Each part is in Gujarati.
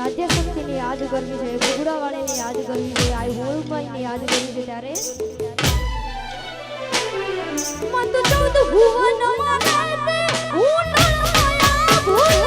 આદ્યશક્તિને યાદ કરવી છે ગુગુડાવાળીને યાદ કરવી છે, આ હોળભાઈને યાદ કરવી છે ત્યારે મત ચૌદ ભુવનમાં હું નળ માયા ભૂ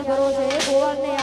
નાથને યાદ કરો છે એ ગોવાળને યાદ કરો છે